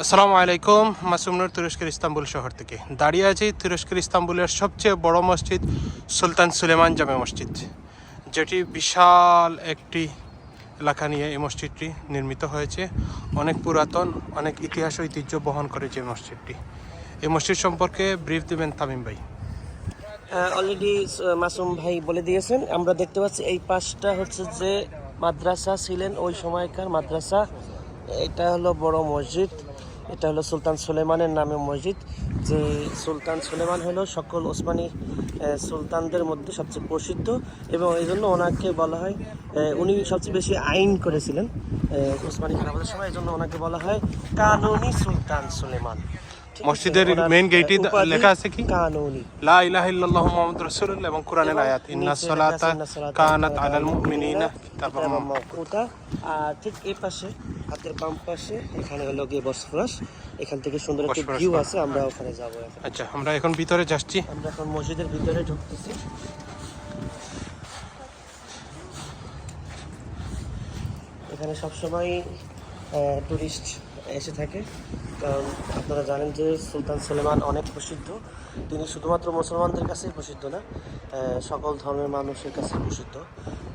আসসালামু আলাইকুম মাসুমনুর তুরস্কের ইস্তাম্বুল শহর থেকে। দাঁড়িয়ে আছি তুরস্কের ইস্তাম্বুলের সবচেয়ে বড় মসজিদ, সুলতান সুলেমান জামে মসজিদ, যেটি বিশাল একটি এলাকা নিয়ে এই মসজিদটি নির্মিত হয়েছে। অনেক পুরাতন, অনেক ইতিহাস ঐতিহ্য বহন করে যে মসজিদটি। এই মসজিদ সম্পর্কে ব্রিফ দেবেন তামিম ভাই। অলরেডি মাসুম ভাই বলে দিয়েছেন। আমরা দেখতে পাচ্ছি এই পাশটা হচ্ছে যে মাদ্রাসা ছিলেন, ওই সময়কার মাদ্রাসা। এটা হলো বড় মসজিদ। এটা হলো সুলতান সুলেমানের নামে মসজিদ, যে সুলতান সুলেমান হলো সকল ওসমানী সুলতানদের মধ্যে সবচেয়ে প্রসিদ্ধ এবং এই জন্য ওনাকে বলা হয় উনি সবচেয়ে বেশি আইন করেছিলেন ওসমানী খেলাফতের সময়, এই জন্য ওনাকে বলা হয় কানুনি সুলতান সুলেমান? মসজিদের আহ, উপাধি লেখা আছে কি? লা ইলাহা ইল্লাল্লাহু মুহাম্মাদুর রাসূলুল্লাহ এবং কোরআনের আয়াত ইন্না নিচে সালাতা কানাত আলাল মুমিনিনা কিতাবাম মাওকুতা। আর ঠিক এই পাশে হাতের বাম পাশে এখানে হলো গিয়ে বসফরাস। এখান থেকে সুন্দর একটি ভিউ আছে আমরা ওখানে যাব আচ্ছা আমরা এখন ভিতরে যাচ্ছি। আমরা এখন মসজিদের ভিতরে ঢুকতেছি। এখানে সবসময় টুরিস্ট এসে থাকে। কারণ আপনারা জানেন যে সুলতান সুলেমান অনেক প্রসিদ্ধ। তিনি শুধুমাত্র মুসলমানদের কাছেই প্রসিদ্ধ না সকল ধর্মের মানুষের কাছে প্রসিদ্ধ।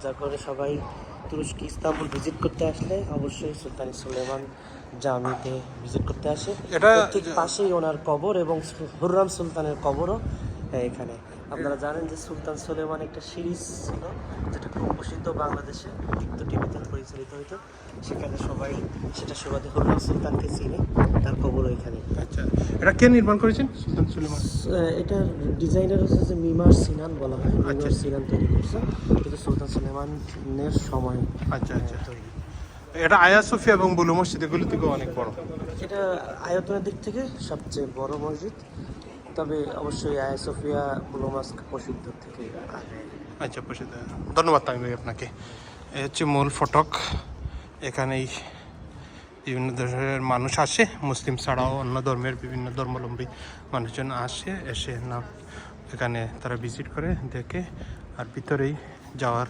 যার কারণে সবাই তুরস্ক ইস্তাম্বুল ভিজিট করতে আসলে অবশ্যই সুলতান সুলেমান জামিতে ভিজিট করতে আসে। এটা- ঠিক পাশেই ওনার কবর এবং হুররাম সুলতানের কবরও এখানে। আপনারা জানেন যে সুলতান সুলেমান একটা সিরিজ ছিল যেটা খুব প্রসিদ্ধ বাংলাদেশে। তো টিভিতে পরিচালিত সেখানে সবাই সেটা সুবাদে হুররাম সুলতানকে চিনে তার কবরও এখানে। আচ্ছা এটা কে নির্মাণ করেছেন? সুলতান সুলেমান। এটার ডিজাইনার হচ্ছে যে মিমার সিনান বলা হয় আচ্ছা। মিমার সিনান তৈরি করছে। কিন্তু সুলতান সুলেমানের সময় আচ্ছা আচ্ছা। তৈরি এটা আয়া সোফিয়া এবং বুলু মসজিদ এগুলো থেকেও অনেক বড়। এটা আয়তনের দিক থেকে সবচেয়ে বড় মসজিদ তবে অবশ্যই আয়া সোফিয়া বুলোমাস্ক প্রসিদ্ধ থেকে আচ্ছা প্রসিদ্ধ। ধন্যবাদ তামিম আপনাকে। এই হচ্ছে মূল ফটক। এখানেই বিভিন্ন ধরনের মানুষ আসে। মুসলিম ছাড়াও অন্য ধর্মের বিভিন্ন ধর্মাবলম্বী মানুষজন আসে, এসে না এখানে তারা ভিজিট করে, দেখে। আর ভিতরেই যাওয়ার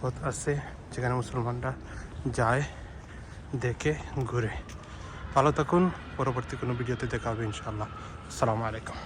পথ আছে, যেখানে মুসলমানরা যায়, দেখে, ঘুরে। ভালো থাকুন। পরবর্তী কোনো ভিডিওতে দেখা হবে ইনশাআল্লাহ। আসসালামু আলাইকুম।